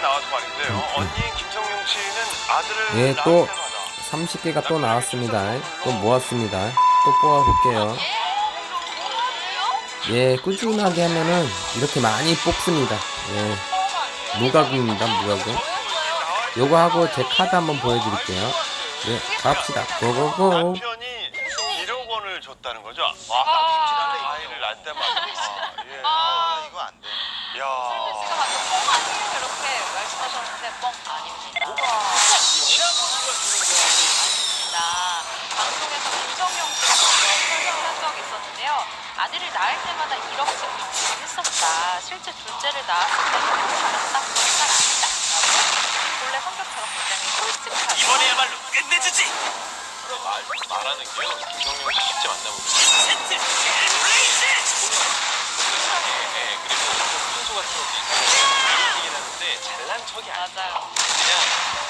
나와서 말인데요. 언니인 김성용 씨는 아들을 예, 또 때마다 30개가 또 나왔습니다. 또 모았습니다. 또 뽑아볼게요. 예, 꾸준하게 하면은 이렇게 많이 뽑습니다. 예, 무가구입니다, 무가구. 요거 하고 제 카드 한번 보여드릴게요. 예, 갑시다. 고고고. 남편이 1억 원을 줬다는 거죠? 와, 아이를 낳을 때마다. 아, 예. 아, 이거 안 돼. 야. 씨가 방금 뻥 아니에요 이렇게 말씀하셨는데 뻥 아닙니다. 나 방송에서 김성용 씨가 설명을 한 적이 있었는데요. 아들을 낳을 때마다 1억씩 방송을 했었다. 실제 둘째를 낳았을 때 형이 받았다. 그건 잘 아니다. 라고 본래 성격처럼 굉장히 솔직하게 이번에야말로 끝내주지. 말, 말하는 게요. 김성용 씨 실제 만나보면. 세트 블레이즈. 예, 그리고 순수 같은 것도 있고. 얘기긴 하는데 아니야. 맞아요. 그냥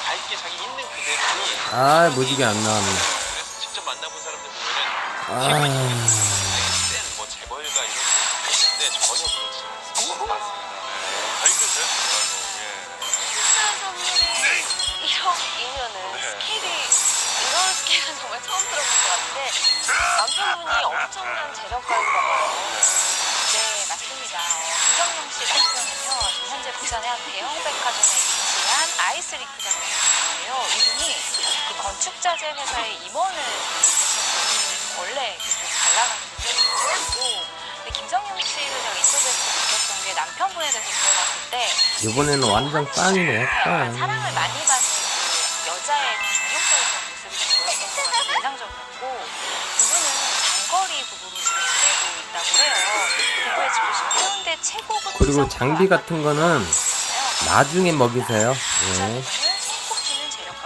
밝게 자기 있는 그대로를. 아, 무지개 안 나왔네. 그래서 직접 만나본 사람들 보면은 아, 센뭐 재벌가 이런 거 있는데 전혀 그렇지 않습니다. 밝으세요, 정말로. 예. 흑산 선물이 1억이면은 네. 이런 정말 처음 들어본 것 같은데 남편분이 엄청난 재력가인가 봐요. 네, 맞습니다. 어, 김정용 씨 현재 부산의 한 대형 백화점에 위치한 아이스 리크라는 곳인데요. 이분이 그 건축자재 회사의 임원을 원래 그좀 잘나가는 분이고 근데 김정용 씨를 제가 인터뷰에서 느꼈던 게 남편분에 대해서 물어봤을 때 이번에는 완전 빵이네, 빵. 사랑을 많이 받는 그 여자의 중용적인 모습이 좀 보였던 것 같아서 인상적이었고 부부로 지금 지내고 있다고 해요. 집을 지금 해운대 최고급 그리고 장비 같은 거는. 나중에 먹이세요. 예.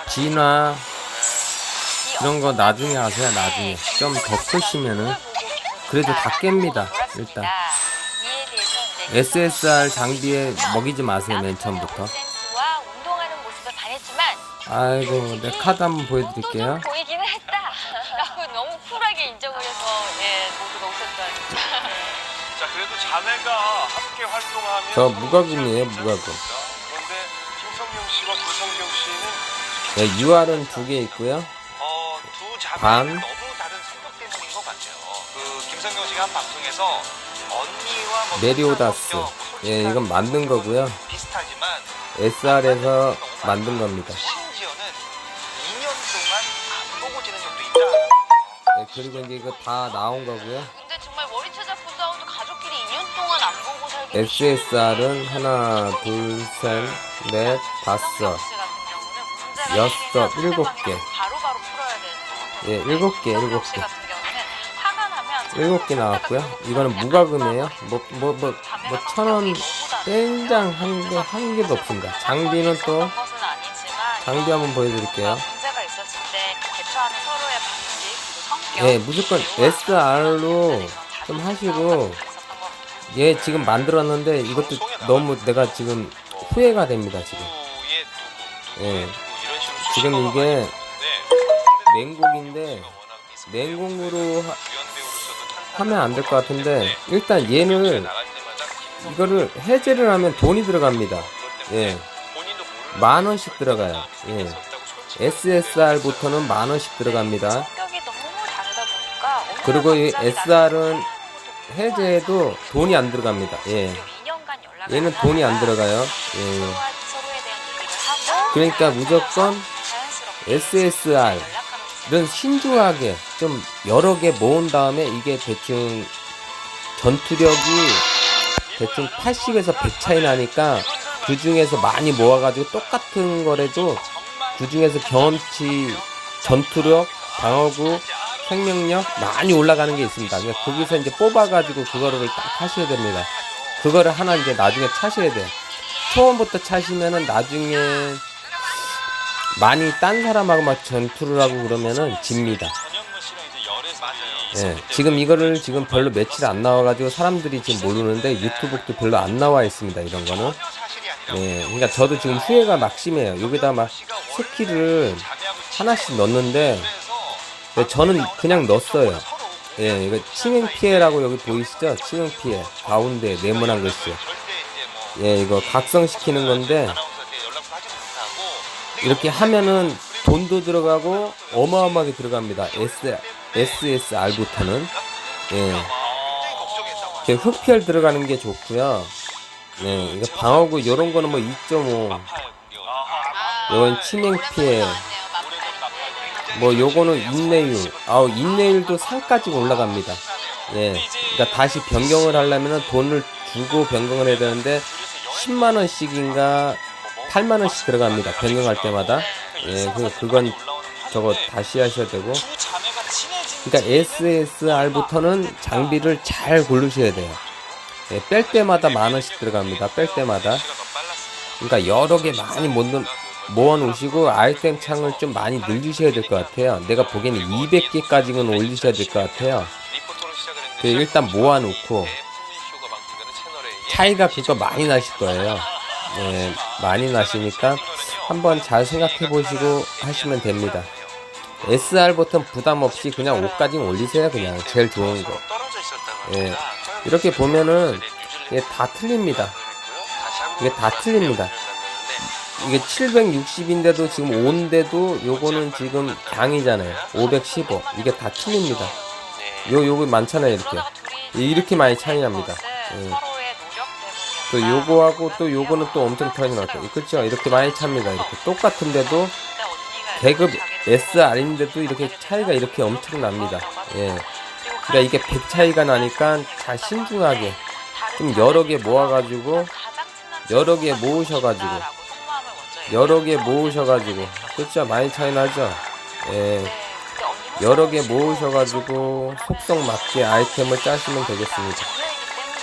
진화, 이 이런 거 나중에 하세요, 나중에. 좀더 크시면은. 그래도 다 깹니다, 일단. SSR 장비에 먹이지 마세요, 맨 처음부터. 아이고, 내 카드 한번 보여드릴게요. 그래도 자매가 함께 활동하면 저 무과금이에요, 무과금. 그런데 김성용 씨와 구성경 씨는 네, UR은 두 개 있고요. 어, 두 자매는 반. 너무 다른 성격 때문인 것 같아요. 그 김성경 씨가 한 방송에서 언니와 뭐 메리오다스. 성격, 예, 솔직한 이건 만든 거고요. 비슷하지만 SR에서 만든 겁니다. 심지어는 2년 동안 안 보고 지낸 적도 있다. 네, 그리고 이제 이거 다 나온 거고요. SSR은 하나, 둘, 셋, 넷, 다섯. 여섯, 일곱 개. 예, 일곱 개, 일곱 개. 일곱 개 나왔고요. 이거는 무과금이에요. 뭐, 뭐, 뭐, 뭐, 천 원, 땡장 한 개, 한 개도 없습니다. 장비는 또, 장비 한번 보여드릴게요. 예, 무조건 SR로 좀 하시고, 얘 지금 만들었는데 이것도 너무 내가 지금 후회가 됩니다, 지금. 예. 식으로 지금 이게 냉곡인데, 냉공으로 하, 하면 안 될 것 같은데, 일단 때마다 이거를 해제를 하면 돈이 들어갑니다. 예. 만 원씩 들어가요. 예. SSR부터는 만 원씩 들어갑니다. 그리고 이 SR은 해제해도 돈이 안 들어갑니다. 예. 그리고 2년간 연락을 얘는 안 돈이 안 들어가요. 예. 그러니까 무조건 SSR 이런 신중하게 좀 여러 개 모은 다음에 이게 대충 전투력이 대충 80에서 100 차이 나니까 그 중에서 많이 모아가지고 똑같은 거라도 그 중에서 경험치, 전투력, 방어구, 생명력 많이 올라가는 게 있습니다. 그러니까 거기서 이제 뽑아가지고 그거를 딱 하셔야 됩니다. 그거를 하나 이제 나중에 차셔야 돼요. 처음부터 차시면은 나중에 많이 딴 사람하고 막 전투를 하고 그러면은 집니다. 예, 지금 이거를 지금 별로 며칠 안 나와가지고 사람들이 지금 모르는데 유튜브도 별로 안 나와 있습니다. 이런 거는. 예, 그러니까 저도 지금 후회가 막 심해요. 여기다 막 스킬을 하나씩 넣는데 네, 저는 그냥 넣었어요. 예, 이거 치명 피해라고 여기 보이시죠? 치명 피해 가운데 네모난 글씨. 예, 이거 각성시키는 건데 이렇게 하면은 돈도 들어가고 어마어마하게 들어갑니다. S, SSR부터는. 예. 굉장히 걱정했다고 이렇게 흑피열 들어가는 게 좋고요. 네, 이거 방어구 요런 거는 뭐 2.5. 아하. 요건 치명 피해. 뭐 요거는 인내율. 아우 인내율도 상까지 올라갑니다. 예. 그러니까 다시 변경을 하려면은 돈을 주고 변경을 해야 되는데 10만 원씩인가 8만 원씩 들어갑니다. 변경할 때마다. 예, 그 그건 저거 다시 하셔야 되고. 그러니까 SSR부터는 장비를 잘 고르셔야 돼요. 예, 뺄 때마다 만 원씩 들어갑니다. 뺄 때마다. 그러니까 여러 개 많이 못 넣- 모아 놓으시고 아이템 창을 좀 많이 늘리셔야 될 것 같아요. 내가 보기에는 200개까지는 올리셔야 될 것 같아요. 그 일단 모아 놓고 차이가 그거 많이 나실 거예요. 예, 많이 나시니까 한번 잘 생각해 보시고 하시면 됩니다. SR 버튼 부담 없이 그냥 5까지 올리세요. 그냥 제일 좋은 거. 예. 이렇게 보면은 이게 다 틀립니다. 이게 다 틀립니다. 이게 760인데도 지금 5인데도 요거는 지금 강이잖아요. 515. 이게 다 틀립니다. 요 요거 많잖아요, 이렇게. 이렇게 많이 차이 납니다. 예. 또. 요거하고 또 요거는 또 엄청 차이 나죠. 그렇죠? 이렇게 많이 찹니다. 이렇게 똑같은데도 계급 SR인데도 이렇게 차이가 이렇게 엄청 납니다. 예. 그러니까 이게 100 차이가 나니까 잘 신중하게 좀 여러 개 모아가지고 여러 개 모으셔가지고 여러 개 모으셔가지고 그렇죠? 많이 차이 나죠? 예. 여러 개 모으셔가지고 속성 맞게 아이템을 짜시면 되겠습니다.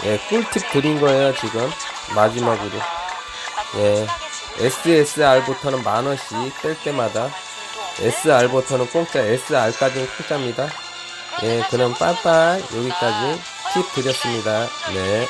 예, 꿀팁 드린 거예요 지금 마지막으로. 예, SSR부터는 만 원씩 뺄 때마다 SR부터는 공짜, SR까지는 공짜입니다. 예, 그럼 빠빠이 여기까지 팁 드렸습니다. 네.